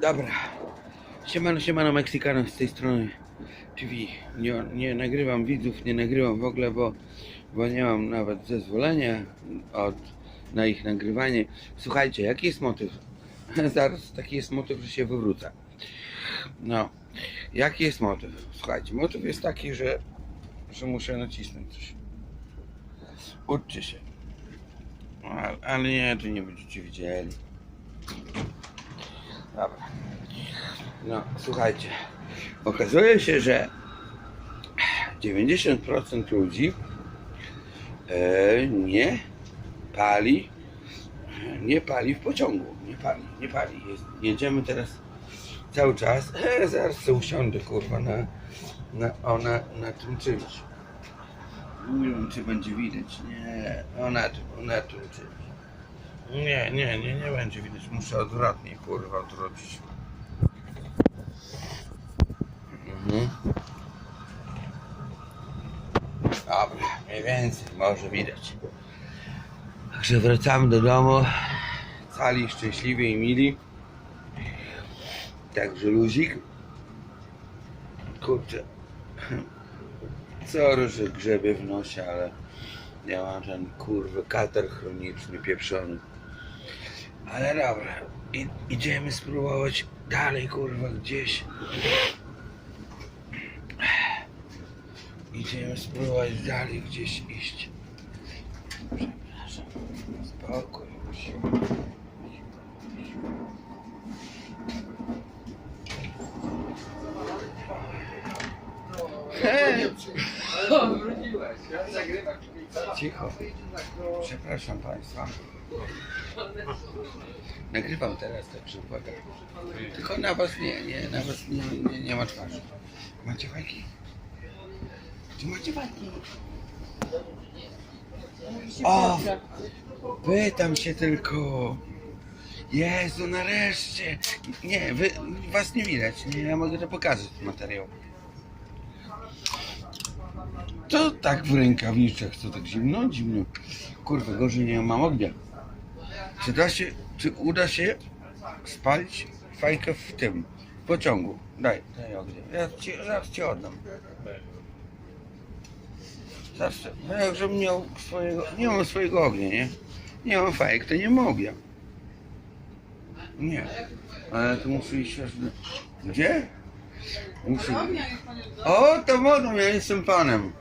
Dobra. Siemano, siemano, Meksykano z tej strony TV. Nie, nie nagrywam widzów, nie nagrywam w ogóle, bo, bo nie mam nawet zezwolenia od, na ich nagrywanie. Słuchajcie, jaki jest motyw? Zaraz taki jest motyw, że się wywrócę. No, jaki jest motyw? Słuchajcie, motyw jest taki, że, że muszę nacisnąć coś. Uczcie się. Ale, ale nie, to nie będziecie widzieli. Dobra. No, słuchajcie. Okazuje się, że 90% ludzi e, nie pali, nie pali w pociągu. Nie pali, nie pali. Jedziemy teraz cały czas. E, zaraz sobie usiądę, kurwa, na, na, na, tym czymś. Nie wiem, czy będzie widać. Nie, o na tym, o na tym czymś. Nie, nie, nie, nie będzie widać. Muszę odwrotnie, kurwa, odwrócić. Mhm. Dobra, mniej więcej, może widać. Także wracamy do domu. Cali, szczęśliwi i mili. Także luzik. Kurczę. Co róże grzebie w nosie, ale ja mam ten kurwy kater chroniczny pieprzony. Ale dobra, I, idziemy spróbować dalej kurwa gdzieś. Idziemy spróbować dalej gdzieś iść. Przepraszam. Spokój. Hej! Wróciłeś, ja zagrywam. Cicho. Przepraszam Państwa. Nagrywam teraz, także uwaga. Tylko na Was nie, nie, na Was nie, nie, nie ma twarzy. Macie fajki? Czy macie fajki? O! Pytam się tylko. Jezu, nareszcie. Nie, wy, Was nie widać. Nie, ja mogę to pokazać, materiał. To tak w rękawiczkach, co tak zimno, zimno. Kurwa, gorzej nie mam ognia. Czy da się, czy uda się spalić fajkę w tym, w pociągu? Daj, daj ognia. Ja ci, zaraz ci oddam. Zawsze, no jakżebym miał swojego, nie mam swojego ognia, nie? Nie mam fajek, to nie mogę. Nie, ale to muszę iść aż do... Gdzie? Muszę... O, to wodą, ja jestem panem.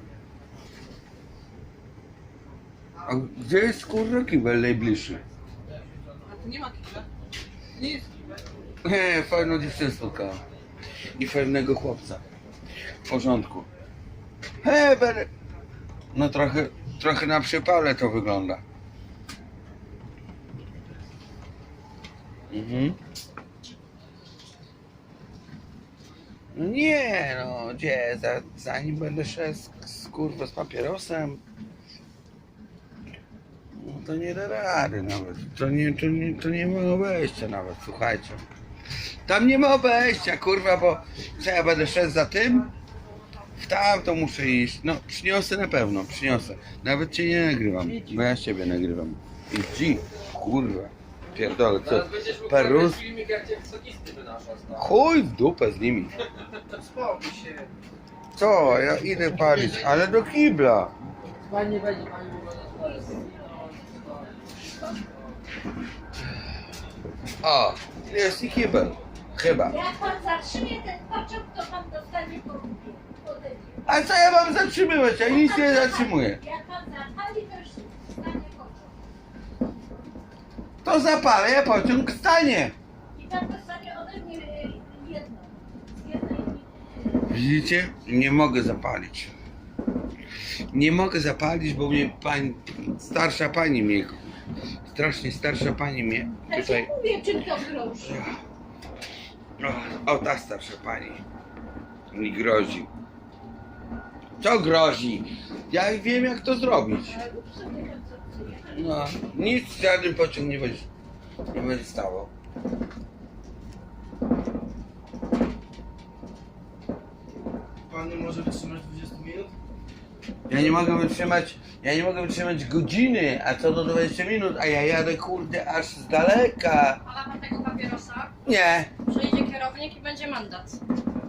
A gdzie jest kurwa kibel najbliższy? Nie ma kibla. Nie jest kibla. Nie, fajną dziewczynę. I fajnego chłopca. W porządku. He, będę... No trochę, trochę na przypale to wygląda. Mhm. Nie, no gdzie, za, zanim będę szedł z, z kurwa z papierosem, to nie da rady nawet. To nie, to nie, to nie ma obejścia nawet, słuchajcie. Tam nie ma obejścia, kurwa, bo co ja będę szedł za tym? W tamto muszę iść. No, przyniosę na pewno, przyniosę. Nawet cię nie nagrywam, bo ja ciebie nagrywam. I ci, kurwa, pierdolę, co? Teraz będziesz mógł Perus? nagrać filmik, jak cię wysokisty wynaszasz. Chuj w dupę z nimi. Spokój się. Co? Ja idę palić, ale do kibla. Fajnie będzie pani wyglądać. O, jest i kibel. Chyba. Jak pan zatrzymie ten pociąg, to pan dostanie po. A co ja mam zatrzymywać? Ja nic nie zatrzymuję. Jak pan zapali, to już stanie pociąg. To zapalę, pociąg stanie. I pan dostanie ode mnie y, jedno. Z jednej Widzicie? Nie mogę zapalić. Nie mogę zapalić, bo mnie pani, starsza pani mnie, strasznie starsza pani mnie Ja tutaj, się mówię, czym to grozi. o, o ta starsza pani mi grozi. Co grozi? Ja wiem jak to zrobić. Ale rób sobie koncepcję. No, nic żaden pociąg nie będzie, nie będzie stało. Pan nie może wytrzymać 20 minut? Ja nie mogę wytrzymać, ja nie mogę wytrzymać godziny, a co do 20 minut, a ja jadę kurde aż z daleka. Pala pan tego papierosa? Nie, Przejdzie kierownik i będzie mandat.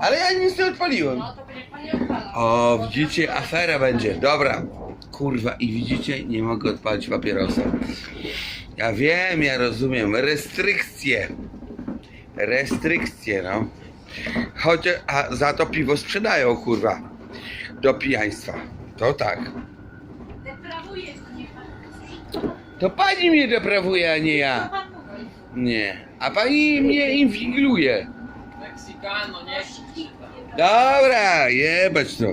Ale ja nic nie odpaliłem. No to będzie pan nie odpala. O, widzicie, afera będzie. Dobra. Kurwa, i widzicie, nie mogę odpalić papierosa. Ja wiem, ja rozumiem. Restrykcje. Restrykcje, no. Chociaż, a za to piwo sprzedają, kurwa. Do pijaństwa. To tak. Deprawuje mnie pan. To pani mnie deprawuje, a nie ja. pan mówi? Nie. A pani mnie inwigiluje. Meksikano, nie? Dobra, jebać to.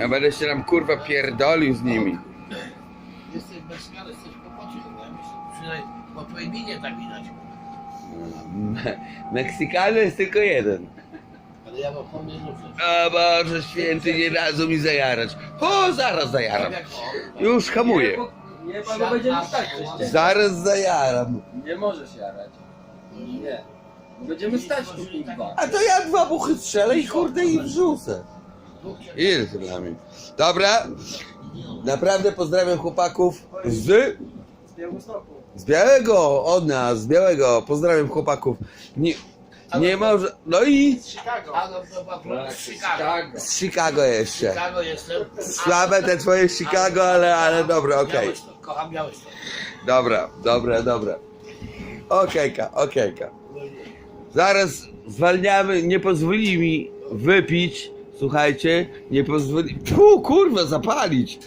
Ja będę się tam kurwa pierdolił z nimi. Jesteś bez kary, jesteś myślę, przynajmniej po minie tak widać. Me- Meksykano jest tylko jeden. Ale ja mam pomysł, że... O Boże święty, nie dadzą mi zajarać. O, zaraz zajaram. Już hamuję. Nie, pan go będzie stać. Zaraz zajaram. Nie możesz jarać. Nie. Będziemy stać tu kurwa. A to ja dwa buchy strzelę i kurde i wrzucę. Ile to dla mnie? Dobra. Naprawdę pozdrawiam chłopaków z... Z Białegostoku. Z Białego, od nas, z Białego. Pozdrawiam chłopaków. Nie, nie może... No i Chicago. A no to chyba z Chicago. Tak. z Chicago jeszcze. Chicago jestem. Słabe te twoje Chicago, ale, ale dobra, okej. Białystok, kocham Białystok. Dobra, dobra, dobra. Okejka, okejka. Zaraz zwalniamy, nie pozwoli mi wypić, słuchajcie, nie pozwoli... Pu, kurwa, zapalić.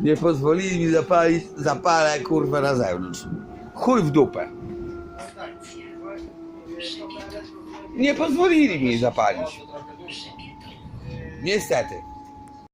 Nie pozwolili mi zapalić, zapalę, kurwa, na zewnątrz. Chuj w dupę. Nie pozwolili mi zapalić. Niestety.